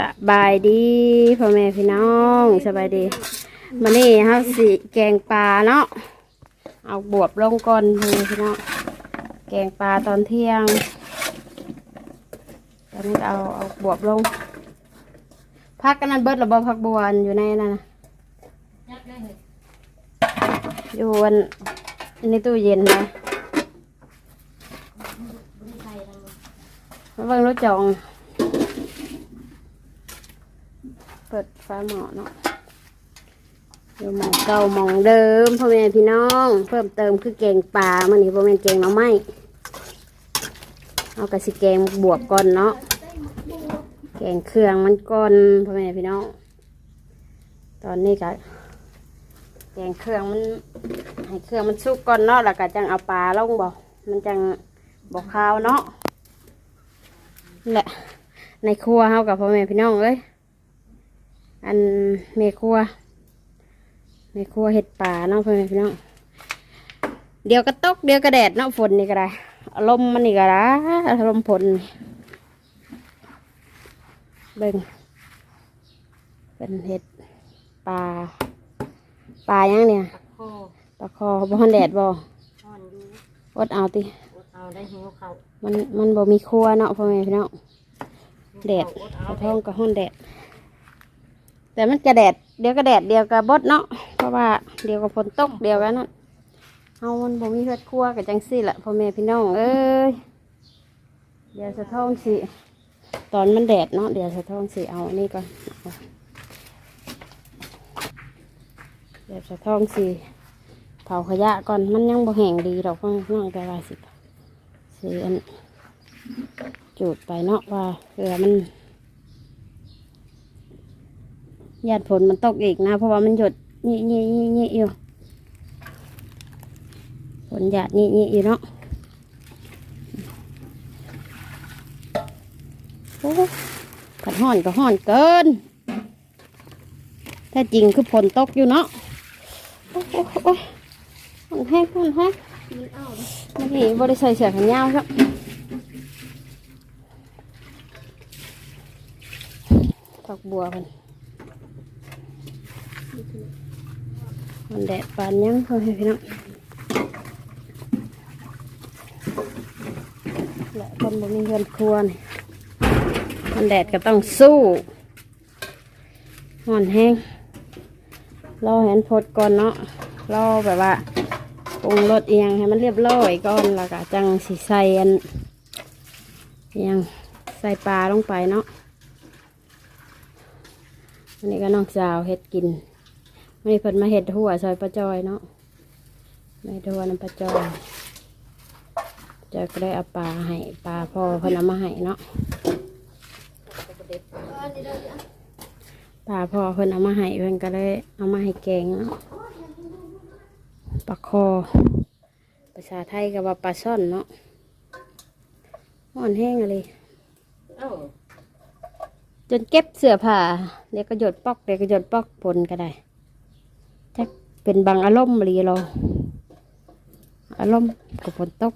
สบายดีพ่อแม่พี่น้องสบายดีมานี่เฮาสิแกงปลาเนาะเอาบวบลงก่อนพ่อแม่พี่น้องแกงปลาตอนเที่ยงตอนนี้เอาเอาบวบลงพักกันนั้นเบิดระบอพักบัวนอยู่ในนั่นนะอยู่อันในตู้เย็นนะมาเบิ่งรถจอง เปิดฟ้าหมอเนาะอยู่หมองเก่าหมองเดิมพ่อแม่พี่น้อง เพิ่มเติมคือแกงปลามันนี่พ่อแม่นแกงหน่อไม้เอากระสิแกงบวบก่อนเนาะแกงเครื่องมันก่อนพ่อแม่พี่น้อง ตอนนี้ก็แกงเครื่องมันให้เครื่องมันสุกก่อนเนาะแล้วก็จังเอาปลาลงบ่มันจังบอกข้าวเนาะแหละในครัวเฮากับพ่อแม่พี่น้องเอ้ย อันเมครัวเมครัวเห็ดป่าเนาะเพื่อนพี่น้องเดี๋ยวก็ตกเดี๋ยวก็แดดเนาะฝนนี่ก็ได้อารมณ์มันนี่ก็ได้อารมณ์ฝนนี่เบิ่งเป็นเห็ดป่าป่ายังเนี่ยคอปลาคอบ่ฮอนแดดบ่อ่อนอยู่อดเอาติอดเอาได้หิวเขามันมันบ่มีครัวเนาะพ่อแม่พี่น้องแดดอดเอากระท้องก็ฮ้อนแดด แต่มันกระแดดเดี๋ยวก็แดดเดียวกับบดเนาะเพราะว่าเดียวกับฝนตกเดียวกันนั่นเอามันบ่มีเพื่อครัวกับจังซี่แหละพ่อแม่พี่น้องเอ้ยเดี๋ยวสะท้องสิตอนมันแดดเนาะเดี๋ยวสะท้องสิเอาอันนี้ก่อนเอาเดี๋ยวสะท้องสิเผาขยะก่อนมันยังบ่แห้งดีดอกพ่อแม่พี่น้องแต่ว่าสิสิอันจูดไปเนาะว่าเกลือมัน ญาติฝนมันตกอีกนะ เพราะว่ามันหยดนี่นี่นี่นี่อยู่ฝนหยาดนี่นี่อยู่เนาะโอ้กัดห่อนก็ห่อนเกินถ้าจริงคือฝนตกอยู่เนาะโอ้โอ้โอ้ยห่อนแห้งห่อนแห้งมันนี่บริใส่เสื้อแขนยาวครับผักบัวมัน มันแดดปานยังพอให้พี่น้องและคนบ่มีเงินครัวนี่มันแดดก็ต้องสู้ห่อนแห้งรอเห็นพดก่อนเนาะรอแบบว่าปรุงรสเอียงให้มันเรียบร้อยก่อนแล้วก็จังสิใส่อันเอียงใส่ปลาลงไปเนาะอันนี้ก็น้องสาวเฮ็ดกิน ไม่เพิ่นมาเห็ดหัวซอยปลาจอยเนาะไม่หัวน้ำปลาจอยจอยก็ได้เอาปลาให้ปลาพ่อเพิ่นเอามาให้เนาะปลาพ่อเพิ่นเอามาให้เพิ่นก็เลยเอามาให้แกงเนาะปลาคอ ภาษาไทยก็ว่าปลาซ่อนเนาะอ่อนแห้งเลยเอ้าจนเก็บเสื้อผ้าเดี๋ยวก็หยดปอกเดี๋ยวก็หยดปอกปนก็ได้ถ้า เป็นบางอารมณ์รีเราอารมณ์กับฝนตก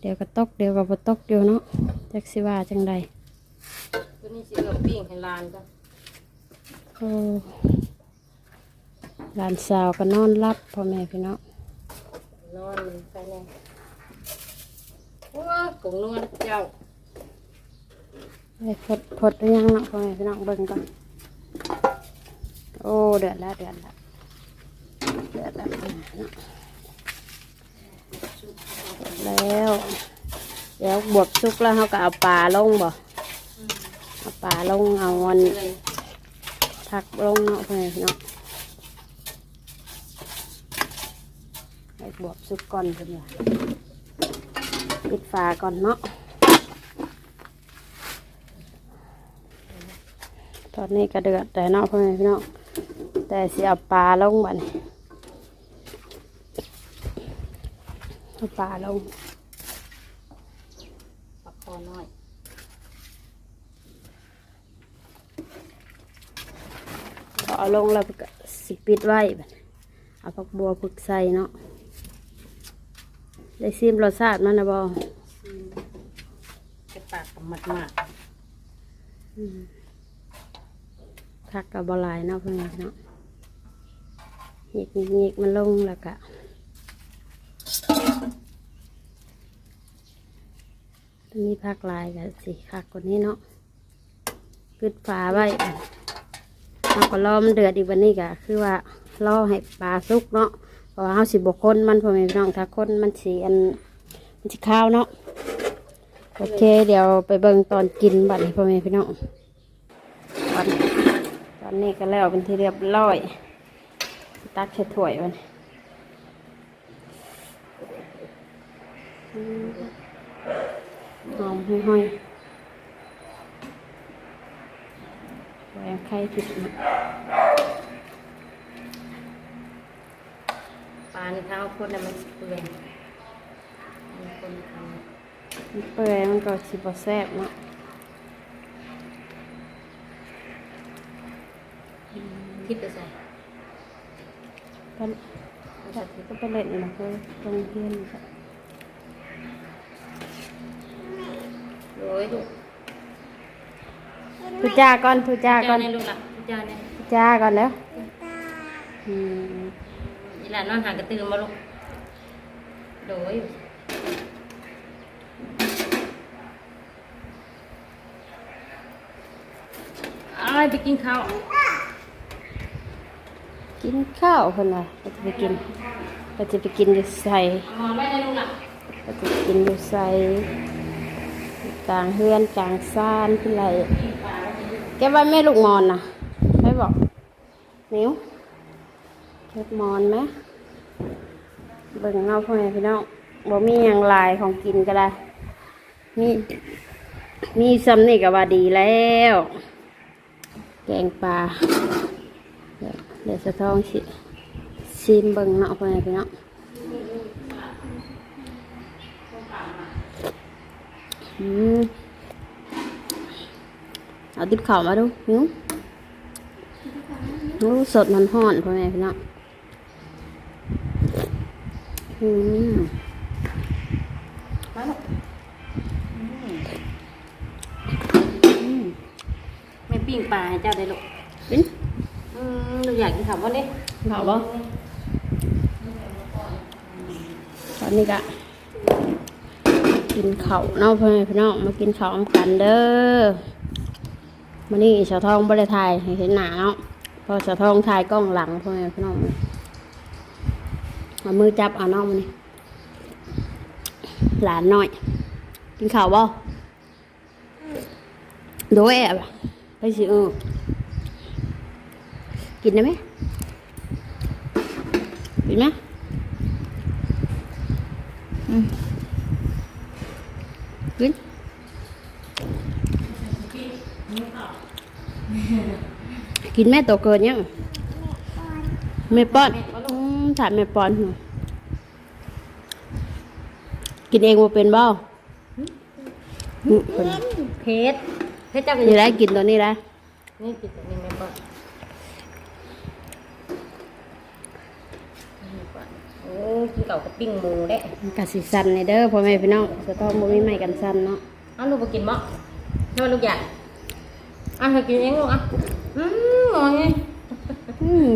เดี๋ยวก็ตกเดี๋ยวก็ฝนตกอยู่เนาะจักสิว่าจังใดตัวนี้สิเอาปิ้งให้หลานก็โอ้หลานสาวก็นอนรับพ่อแม่พี่น้องนอนไปแน่โอ้ยกงนวลเจ้าไปพดพดหรือยังเนาะพ่อแม่พี่น้องเบิ่งก่อนโอ้ เดือดแล้วเดือดแล้วเดือดแล้วเนาะแล้วเดี๋ยวบวบสุกแล้วเขาก็เอาปลาลงบ่เอาปลาลงเอาวันเลยผักลงเนาะเพื่อนพี่เนาะให้บวบสุกก่อนเพื่อนว่าปิดฝาก่อนเนาะตอนนี้ก็เดือดแต่เนาะเพื่อนพี่เนาะ แต่สิเอาปลาลงบ่นี่เอาปลาลงปักคอน้อยพอเอาลงแล้วก็สิปิดไว้บัดเอาผักบัวผึกใส่เนาะได้ซิมรสชาติมันนะบอกระปากกับมัดมากอืมพักกับบหลายเนาะเพื่อนเนาะ หยิกหยิกมันลงแล้วก็มีพักลายกับสิคักกว่านี้เนาะกึดฝาไว้เราก็รอมันเดือดอีกวันนี้ก็คือว่ารอให้ปลาสุกเนาะเพราะว่าเฮาสิบกคนมันพ่อแม่พี่น้องถ้าคนมันสีอันมันสิข้าวเนาะโอเค เดี๋ยวไปเบิ่งตอนกินบัดนี้พ่อแม่พี่น้องตอนตอนนี้ก็แล้วเป็นที่เรียบร้อย ตักใส่ถ้วยมันอืมหอมห้อยๆแหวงไข่ผิดนะปลาในเท้าคนน่ะมันเปื่อยมันคนทมันเปื่อยมันก็สิบแซ่บเนาะำคิดไปใส่ ก็ก็ไปเล่นนะเพื่อตรงเทียนนี่ก็โอ้ยลูกทุจ้าก่อนทุจ้าก่อนในลูกหล่ะจานเนี่ยทุจ้าก่อนแล้วอืมอีหลานนอนหางกระตือมาลูกโดยอ้ายไปกินข้าว กินข้าวคนละก็จะไปกินก็จะไปกินอยู่ใส่เอาหมอนไว้ในลูกหล่ะก็จะไปกินอยู่ใส่กลางเฮือนกลางซ่านที่ไรแกไว้แม่ลูกมอนนะไม่บอกนิ้วเก็บมอนไหมเบิ่งเงาพ่อแม่พี่น้องบ่มีอย่างลายของกินก็ได้มีมีซ้ำนี่ก็ว่าดีแล้ว แกงปลา เดี๋ยวเดี๋ยวจะต้องชิชิมเบิ่งเนาะพ่อแม่พี่น้องอืมเอาติบข่าวมาดูหิวรู้สดมันห่อนพ่อแม่พี่น้องอืมมาลูกไม่ปิ้งปลาให้เจ้าได้ลูกเป็นอืม หนูอยากกินข้าววันนี้ข่าวบ่ตอนนี้ก็กินข้าวเนาะพ่อแม่พี่น้องมากินข้าวกันเด้อมานี่ชาวทองบริไทยเห็นหนาเนาะพอชาวทองถ่ายกล้องหลังพ่อแม่พี่น้องมามือจับเอาน้องมานี่หลานหน่อย กินข้าวบ่โดยแอบไปสิเออ กินได้ไหมกินไหมอืมกินกินแม่โตเกินยังแม่ป้อนอืมถามแม่ป้อนหน่อยกินเองบ่เป็นบ่อืมเป็นเพชรเพชรเจ้าก็นี่อได้กินตัวนี้ได้นี่กินตัวนี้ไหมป้าโอ้ กินเก่ากับปิ้งหมูได้กะสิสันในเด้อพ่อแม่พี่น้องจะต้องบ่มีไม้กันสันเนาะเอ้าลูกไปกินบ่ให้ว่าลูกอยากอะให้กินเองลูกอะอืมงอไงอืม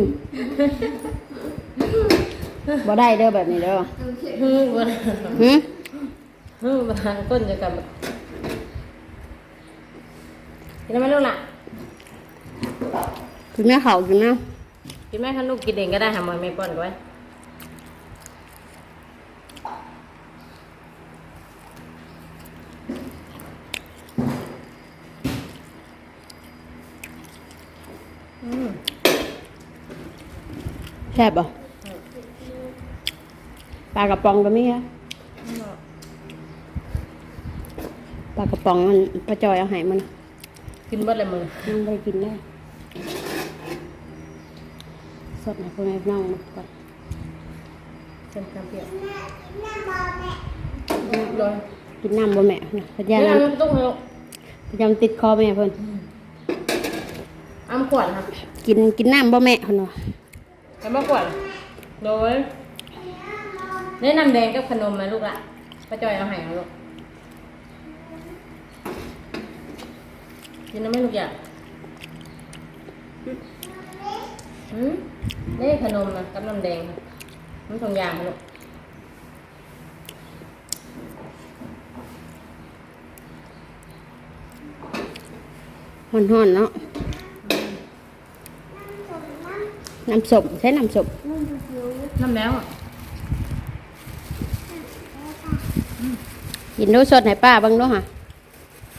บ่ได้เด้อแบบนี้เด้อฮึ่มบ่ได้หึฮึ่มบ่ทานก้นจะกลับกินได้ไหมลูกล่ะกินแม่เขากินแม่กินไหมคะลูกกินเองก็ได้หาหมอยไม่ป้อนก็ไว้อืม แซ่บบ่ปลากระป๋องก็มีฮะปลากระป๋องมันป้าจอยเอาให้มันกินเบิดเลยมือยังบ่ได้กินได้สดนะพ่อแม่พี่น้องมาก่อนเต็มกำเปียกโดนกินน้ำบ่แม่นะพะเดี๋ยายวน้น้ำตุ้งให้ลูกำพะยามติดคอแม่เพิ่นอ้ำขวดครับกินกินน้ำบ่แม่เพิ่นว่า อ้ำมาขวดโดยแนะนำแดงกับขนมไหมลูกละป้าจอยเอาให้เอาลูกกินน้ำไม่ลูกอยากอืมนี่ขนมนะกับน้ำแดงค่ะมันสองยางลูกห่อนๆเนาะ น้ำสมใช้น้ำสมน้ำแล้วอะกินดูสดให้ป้าเบ้างดูค่ะ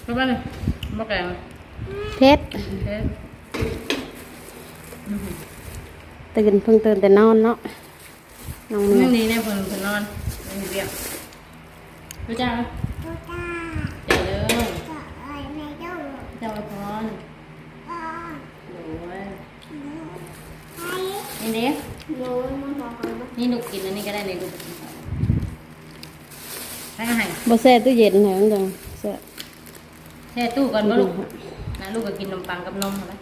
เข้าไปเลยมะแกงเพชรเอ๊ะตื่นเพิ่งตื่นแต่นอนเนาะน้องเมีนี่ยนี่เนี่ยเพิ่นเพิ่นนอนไม่มีเรียกรู้จักไหมเดี๋ยวเด้อเจ้าพรโอ้ยนี่ เด้นี่หนูกินอันนี้ก็ได้ในลูกให้ก็ให้บ่แซ่ตู้เย็นแหงจังแซ่แช่ตู้ก่อนบ่ลูกนะลูกก็กินนมปังกับนมเหรอ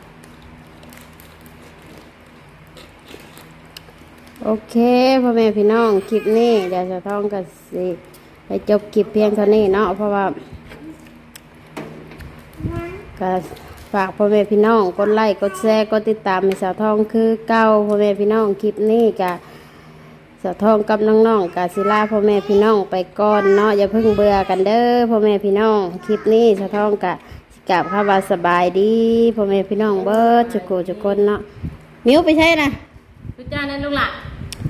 โอเคพ่อแม่พี่น้องคลิปนี้เดี๋ยวจะต้องกับสิไปจบคลิปเพียงเท่านี้เนาะเพราะว่าก็ ฝากพ่อแม่พี่น้องกดไลค์กดแชร์กดติดตามให้สาวทองคือเก้าพ่อแม่พี่น้องคลิปนี้กับสาวทองกับน้องๆกาศิลาพ่อแม่พี่น้องไปก่อนเนาะอย่าเพิ่งเบื่อกันเด้อพ่อแม่พี่น้องคลิปนี้สาวทองกะสิกลับเข้าว่าสบายดีพ่อแม่พี่น้องเบิดจุกโกจุกคนเนาะมิ้วไปใช่นะลูกจ้านั่นลูกหล่ะ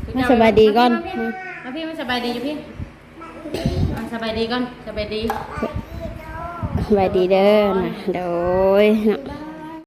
ลูกมาจ้สบายดีก่อนมาพี่มาพี่มาสบายดีอยู่พี่มาสบายดีก่อนสบายดีส บายดีเด้อนะโดยเนาะ